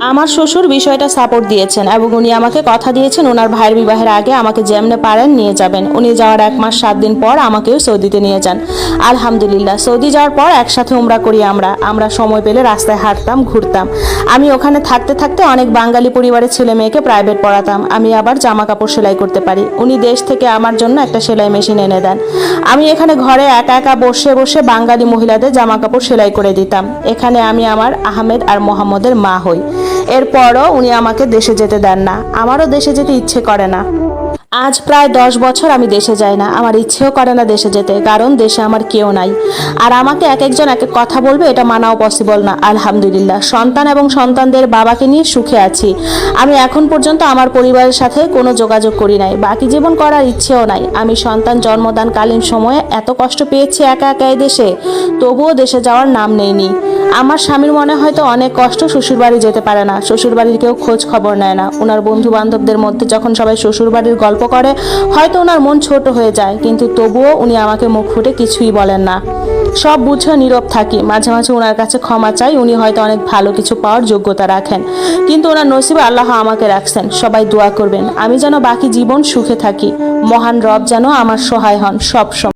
আমার শ্বশুর বিষয়টা সাপোর্ট দিয়েছেন এবং উনি আমাকে কথা দিয়েছেন ওনার ভাইয়ের বিবাহের আগে আমাকে যেমনে পারেন নিয়ে যাবেন। উনি যাওয়ার এক মাস, সাত দিন পর আমাকেও সৌদিতে নিয়ে যান। আলহামদুলিল্লাহ, সৌদি যাওয়ার পর একসাথে উমরা করি আমরা। আমরা সময় পেলে রাস্তায় হাঁটতাম, ঘুরতাম। আমি ওখানে থাকতে থাকতে অনেক বাঙালি পরিবারের ছেলে মেয়েকে প্রাইভেট পড়াতাম। আমি আবার জামা কাপড় সেলাই করতে পারি। উনি দেশ থেকে আমার জন্য একটা সেলাই মেশিন এনে দেন। আমি এখানে ঘরে একা একা বসে বসে বাঙালি মহিলাদের জামা কাপড় সেলাই করে দিতাম। এখানে আমি আমার আহমেদ আর মোহাম্মদের মা হই। এরপরও উনি আমাকে দেশে যেতে দেন না। আমারও দেশে যেতে ইচ্ছে করে না। আজ প্রায় দশ বছর আমি দেশে যাই না। আমার ইচ্ছেও করে না দেশে যেতে, কারণ দেশে আমার কেউ নাই। আর আমাকে এক একজন এক এক কথা বলবে, এটা মানাও পসিবল না। আলহামদুলিল্লাহ, সন্তান এবং সন্তানদের বাবাকে নিয়ে সুখে আছি। আমি এখন পর্যন্ত আমার পরিবারের সাথে কোনো যোগাযোগ করি নাই। বাকি জীবন করার ইচ্ছেও নাই। আমি সন্তান জন্মদানকালীন সময়ে এত কষ্ট পেয়েছি একা একা দেশে। তবুও দেশে যাওয়ার নাম নেইনি। আমার স্বামীর মনে হয়তো অনেক কষ্ট শ্বশুরবাড়ি যেতে পারে না। শ্বশুরবাড়ির কেউ খোঁজ খবর নেয় না। ওনার বন্ধু বান্ধবদের মধ্যে যখন সবাই শ্বশুরবাড়ির গল্প করে, হয়তো ওনার মন ছোট হয়ে যায়, কিন্তু তবুও উনি আমাকে মুখ ফুটে কিছুই বলেন না। সব বুঝে নীরব থাকি। মাঝে মাঝে ওনার কাছে ক্ষমা চাই, উনি হয়তো অনেক ভালো কিছু পাওয়ার যোগ্যতা রাখেন। কিন্তু ওনার নসিবে আল্লাহ আমাকে রাখছেন, সবাই দোয়া করবেন। আমি যেন বাকি জীবন সুখে থাকি। মহান রব যেন আমার সহায় হন সব সময়